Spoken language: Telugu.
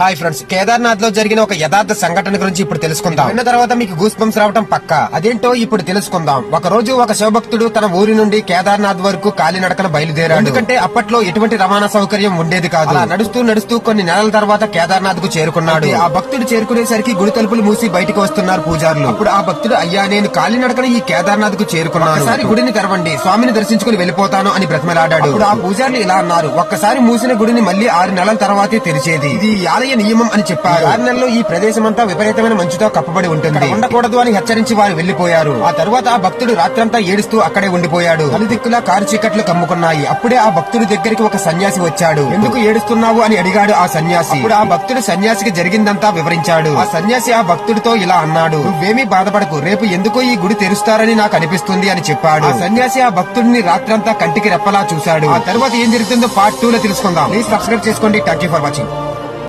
హాయ్ ఫ్రెండ్స్ కేదార్నాథ్లో జరిగిన ఒక యథార్థ సంఘటన గురించి ఇప్పుడు తెలుసుకుందాం. విన్న తర్వాత మీకు గూస్ బంప్స్ రావడం పక్క. అదేంటో ఇప్పుడు తెలుసుకుందాం. ఒక రోజు ఒక శివభక్తుడు తన ఊరి నుండి కేదార్నాథ్ వరకు కాలినడకన బయలుదేరాడు. ఎందుకంటే అప్పట్లో ఎటువంటి రవాణా సౌకర్యం ఉండేది కాదు. అలా నడుస్తూ నడుస్తూ కొన్ని నెలల తర్వాత కేదార్నాథ్కు చేరుకున్నాడు ఆ భక్తుడు చేరుకునేసరికి గుడి తలుపులు మూసి బయటకు వస్తున్నారు పూజారులు. అప్పుడు ఆ భక్తుడు అయ్యా నేను కాలినడకన ఈ కేదార్నాథ్కు చేరుకున్నాను. ఒకసారి గుడిని తెరవండి. స్వామిని దర్శించుకుని వెళ్ళిపోతాను అని బ్రతిమలాడాడు. అప్పుడు ఆ పూజారులు ఇలా అన్నారు. ఒక్కసారి మూసిన గుడిని మళ్ళీ ఆరు నెలల తర్వాతే తెరిచేది. ఇది ఈ ఆలయ నియమం అని చెప్పారు. ఆరు నెలల్లో ఈ ప్రదేశం అంతా విపరీతమైన మంచుతో కప్పబడి ఉంటుంది. ఉండకూడదు అని హెచ్చరించి వారు వెళ్ళిపోయారు ఆ తర్వాత ఆ భక్తుడు రాత్రంతా ఏడుస్తూ అక్కడే ఉండిపోయాడు. దిక్కులా కారు చీకట్లు కమ్ముకున్నాయి. అప్పుడే ఆ భక్తుడి దగ్గరికి ఒక సన్యాసి వచ్చాడు. ఎందుకు ఏడుస్తున్నావు అని అడిగాడు ఆ సన్యాసి. అప్పుడు ఆ భక్తుడు సన్యాసికి జరిగిందంతా వివరించాడు. ఆ సన్యాసి ఆ భక్తుడితో ఇలా అన్నాడు. నువ్వేమీ బాధపడకు. రేపు ఎందుకో ఈ గుడి తెరుస్తారని నాకు అనిపిస్తుంది అని చెప్పాడు. ఆ సన్యాసి ఆ భక్తుడిని రాత్రంతా కంటికి రెప్పలా చూశాడు. ఆ తర్వాత ఏం జరుగుతుందో పార్ట్ టూ లో తెలుసుకుందాం. ప్లీజ్ సబ్స్క్రైబ్ చేసుకోండి. Thank you for watching